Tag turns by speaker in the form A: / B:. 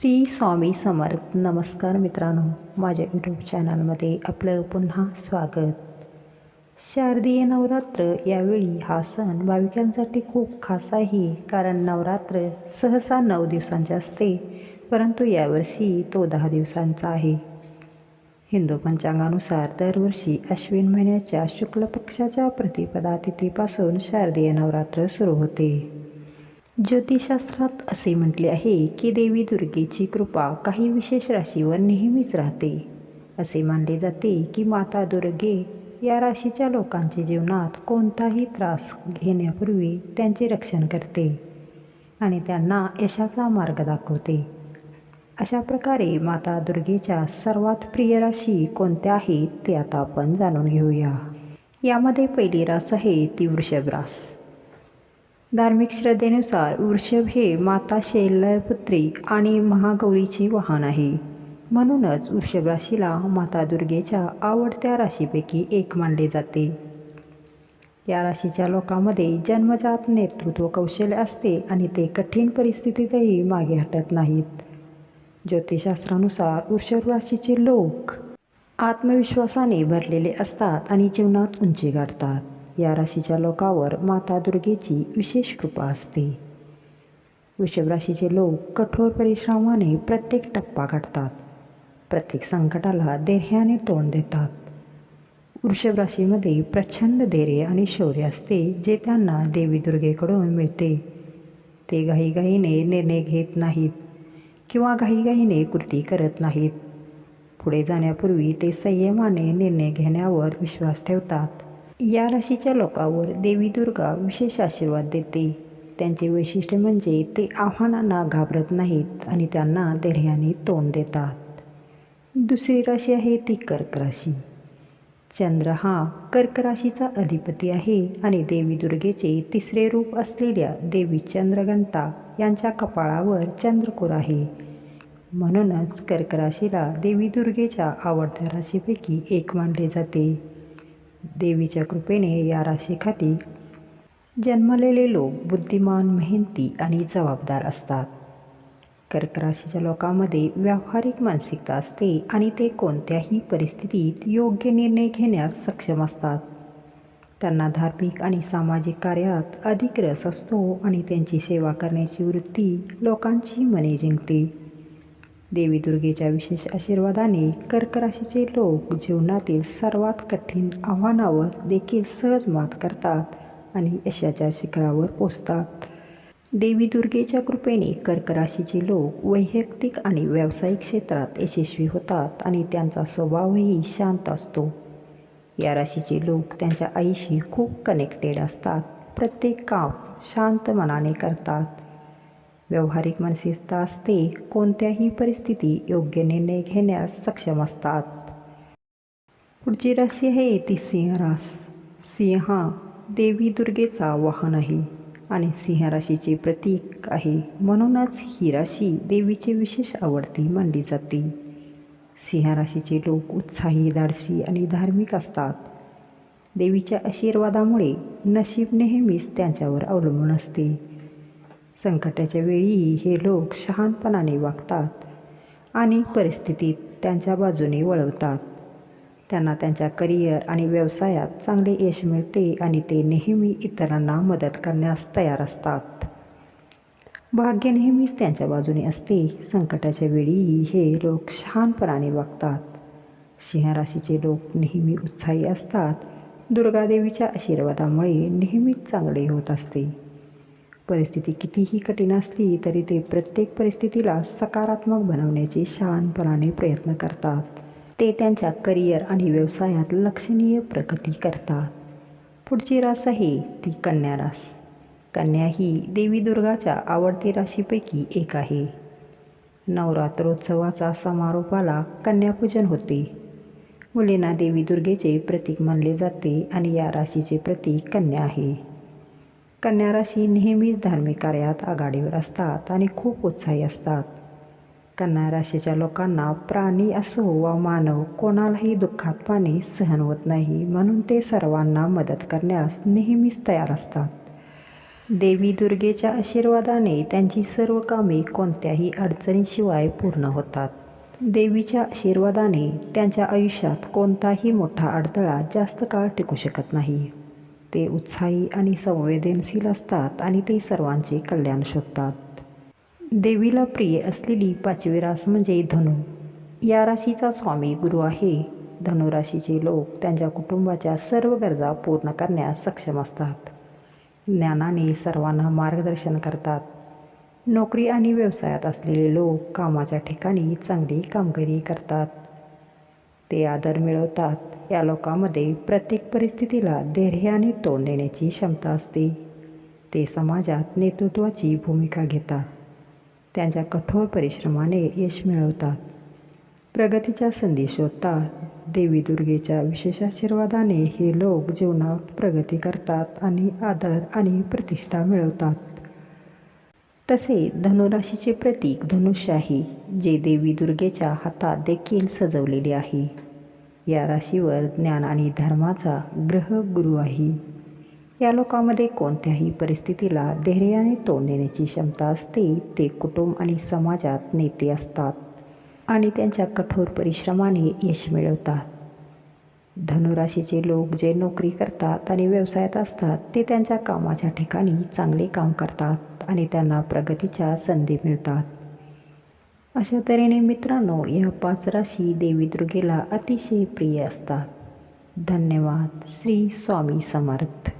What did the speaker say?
A: श्री स्वामी समर्थ. नमस्कार मित्रांनो माझ्या यूट्यूब चॅनलमध्ये आपलं पुन्हा स्वागत. शारदीय नवरात्र यावेळी हा सण भाविकांसाठी खूप खास आहे कारण नवरात्र सहसा नऊ दिवसांचे असते परंतु यावर्षी तो दहा दिवसांचा आहे. हिंदू पंचांगानुसार दरवर्षी अश्विन महिन्याच्या शुक्ल पक्षाच्या प्रतिपदा तिथीपासून शारदीय नवरात्र सुरू होते. ज्योतिषशास्त्रात असे म्हटले आहे की देवी दुर्गेची कृपा काही विशेष राशीवर नेहमीच राहते. असे मानले जाते की माता दुर्गे या राशीच्या लोकांच्या जीवनात कोणताही त्रास घेण्यापूर्वी त्यांचे रक्षण करते आणि त्यांना यशाचा मार्ग दाखवते. अशा प्रकारे माता दुर्गेच्या सर्वात प्रिय राशी कोणत्या आहेत ते आता आपण जाणून घेऊया. यामध्ये पहिली रास आहे ती वृषभ रास. धार्मिक श्रद्धेनुसार वृषभ हे माता शैलपुत्री आणि महागौरीचे वाहन आहे. म्हणूनच वृषभ राशीला माता दुर्गेच्या आवडत्या राशीपैकी एक मानले जाते. या राशीच्या लोकांमध्ये जन्मजात नेतृत्व कौशल्य असते आणि ते कठीण परिस्थितीतही मागे हटत नाहीत. ज्योतिषशास्त्रानुसार वृषभ राशीचे लोक आत्मविश्वासाने भरलेले असतात आणि जीवनात उंची गाठतात. या राशीच्या लोकावर माता दुर्गेची विशेष कृपा असते. वृषभ राशीचे लोक कठोर परिश्रमाने प्रत्येक टप्पा काढतात प्रत्येक संकटाला धैर्याने तोंड देतात. वृषभ राशीमध्ये प्रचंड धैर्य आणि शौर्य असते जे त्यांना देवी दुर्गेकडून मिळते. ते घाईघाईने निर्णय घेत नाहीत किंवा घाईघाईने कृती करत नाहीत. पुढे जाण्यापूर्वी ते संयमाने निर्णय घेण्यावर विश्वास ठेवतात. या राशीच्या लोकांवर देवी दुर्गा विशेष आशीर्वाद देते. त्यांचे वैशिष्ट्य म्हणजे ते आव्हानांना घाबरत नाहीत आणि त्यांना धैर्याने तोंड देतात. दुसरी राशी आहे ती कर्क राशी. चंद्र हा कर्क राशीचा अधिपती आहे आणि देवी दुर्गेचे तिसरे रूप असलेल्या देवी चंद्रघंटा यांच्या कपाळावर चंद्रकोर आहे. म्हणूनच कर्क राशीला देवी दुर्गेच्या आवडत्या राशीपैकी एक मानले जाते. देवीच्या कृपेने या राशीखाली जन्मलेले लोक बुद्धिमान मेहनती आणि जबाबदार असतात. कर्क राशीच्या लोकांमध्ये व्यावहारिक मानसिकता असते आणि ते कोणत्याही परिस्थितीत योग्य निर्णय घेण्यास सक्षम असतात. त्यांना धार्मिक आणि सामाजिक कार्यात अधिक रस असतो आणि त्यांची सेवा करण्याची वृत्ती लोकांची मने जिंकते. देवी दुर्गेच्या विशेष आशीर्वादाने कर्क राशीचे लोक जीवनातील सर्वात कठीण आव्हानावर देखील सहज मात करतात आणि यशाच्या शिखरावर पोचतात. देवी दुर्गेच्या कृपेने कर्क राशीचे लोक वैयक्तिक आणि व्यावसायिक क्षेत्रात यशस्वी होतात आणि त्यांचा स्वभावही शांत असतो. या राशीचे लोक त्यांच्या आईशी खूप कनेक्टेड असतात. प्रत्येक काम शांत मनाने करतात. व्यावहारिक मानसिकता असते कोणत्याही परिस्थिती योग्य निर्णय घेण्यास सक्षम असतात. पुढची राशी आहे ती सिंह रास. सिंह हा देवी दुर्गेचा वाहन आहे आणि सिंह राशीचे प्रतीक आहे. म्हणूनच ही राशी देवीची विशेष आवडती मानली जाते. सिंह राशीचे लोक उत्साही धाडसी आणि धार्मिक असतात. देवीच्या आशीर्वादामुळे नशीब नेहमीच त्यांच्यावर अवलंबून असते. संकटाच्या वेळीही हे लोक शहाणपणाने वागतात आणि परिस्थितीत त्यांच्या बाजूने वळवतात. त्यांना त्यांच्या करिअर आणि व्यवसायात चांगले यश मिळते आणि ते नेहमी इतरांना मदत करण्यास तयार असतात. भाग्य नेहमीच त्यांच्या बाजूने असते. संकटाच्या वेळीही हे लोक शहाणपणाने वागतात. सिंहराशीचे लोक नेहमी उत्साही असतात. दुर्गादेवीच्या आशीर्वादामुळे नेहमीच चांगले होत असते. परिस्थिती कितीही कठीण असली तरी ते प्रत्येक परिस्थितीला सकारात्मक बनवण्याचे शहानपणाने प्रयत्न करतात. ते त्यांच्या करिअर आणि व्यवसायात लक्षणीय प्रगती करतात. पुढची रास आहे ती कन्या रास. कन्या ही देवी दुर्गाच्या आवडती राशीपैकी एक आहे. नवरात्रोत्सवाचा समारोपाला कन्यापूजन होते. मुलींना देवी दुर्गेचे प्रतीक मानले जाते आणि या राशीचे प्रतीक कन्या आहे. कन्या राशी नेहमीच धार्मिक कार्यात आघाडीवर असतात आणि खूप उत्साही असतात. कन्या राशीच्या लोकांना प्राणी असो वा मानव कोणालाही दुःखात पाणी सहन होत नाही म्हणून ते सर्वांना मदत करण्यास नेहमीच तयार असतात. देवी दुर्गेच्या आशीर्वादाने त्यांची सर्व कामे कोणत्याही अडचणीशिवाय पूर्ण होतात. देवीच्या आशीर्वादाने त्यांच्या आयुष्यात कोणताही मोठा अडथळा जास्त काळ टिकू शकत नाही. ते उत्साही आणि संवेदनशील असतात आणि ते सर्वांचे कल्याण शोधतात. देवीला प्रिय असलेली पाचवी रास म्हणजे धनु. या राशीचा स्वामी गुरु आहे. धनुराशीचे लोक त्यांच्या कुटुंबाच्या सर्व गरजा पूर्ण करण्यास सक्षम असतात. ज्ञानाने सर्वांना मार्गदर्शन करतात. नोकरी आणि व्यवसायात असलेले लोक कामाच्या ठिकाणी चांगली कामगिरी करतात. ते आदर मिळवतात. या लोकांमध्ये प्रत्येक परिस्थितीला धैर्याने तोंड देण्याची क्षमता असते. ते समाजात नेतृत्वाची भूमिका घेतात. त्यांच्या कठोर परिश्रमाने यश मिळवतात. प्रगतीच्या संधी शोधतात. देवी दुर्गेच्या विशेष आशीर्वादाने हे लोक जीवनात प्रगती करतात आणि आदर आणि प्रतिष्ठा मिळवतात. तसे धनुराशीचे प्रतीक धनुष्य आहे जे देवी दुर्गेच्या हातात देखील सजवलेले आहे. या राशीवर ज्ञान आणि धर्माचा ग्रह गुरु आहे. या लोकांमध्ये कोणत्याही परिस्थितीला धैर्याने तोंड देण्याची क्षमता असते ते कुटुंब आणि समाजात नेते असतात आणि त्यांच्या कठोर परिश्रमाने यश मिळवतात. धनुराशीचे लोक जे नोकरी करतात आणि व्यवसायात असतात ते त्यांच्या कामाच्या ठिकाणी चांगले काम करतात. आणि त्यांना प्रगतीच्या संधी मिळतात. अशा तऱ्हेने मित्रांनो या पाच राशी देवी दुर्गेला अतिशय प्रिय असतात. धन्यवाद. श्री स्वामी समर्थ.